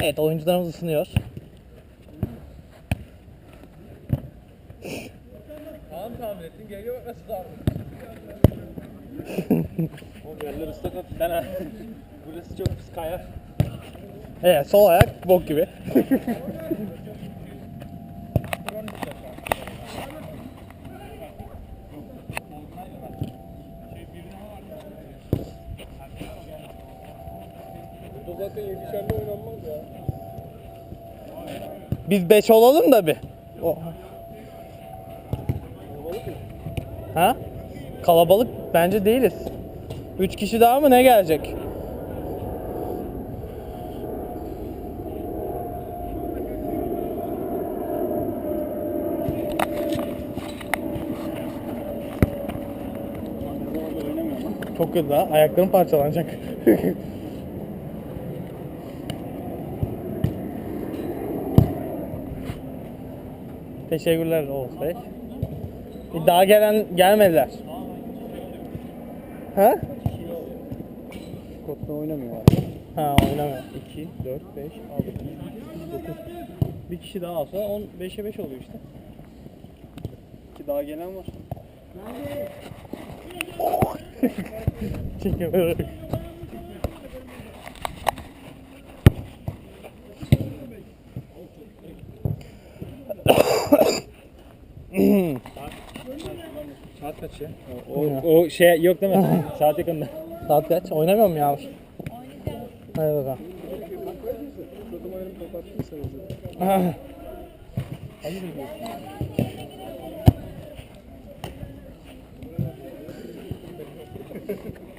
Evet oyuncularımız ısınıyor. Tamam tahmin ettin. Geliyor bak nasıl tahmin Oğlum yerler ıslak. Ben ha. Burası çok pis kayar. Evet sol ayak bok gibi. Bu zaten yedişerli oynanmaz ya. Biz 5 olalım da bir. O- Ha? Kalabalık bence değiliz. 3 kişi daha mı ne gelecek? Çok kötü daha. Ayaklarım parçalanacak. Teşekkürler Oğuz Bey. Daha gelen gelmediler. Ha? Kotta oynamıyor abi. Ha oynamıyor. 2, 4, 5, 6, 7, 8, 9. Bir kişi daha alsa 10 5'e 5 oluyor işte. Ki daha gelen var. Çekiyorum. Saat kaç ya? O, o, o şey yok değil mi? Saat yakında. Saat kaç? Oynamıyor mu Yağmur? Hadi bakalım. Ah.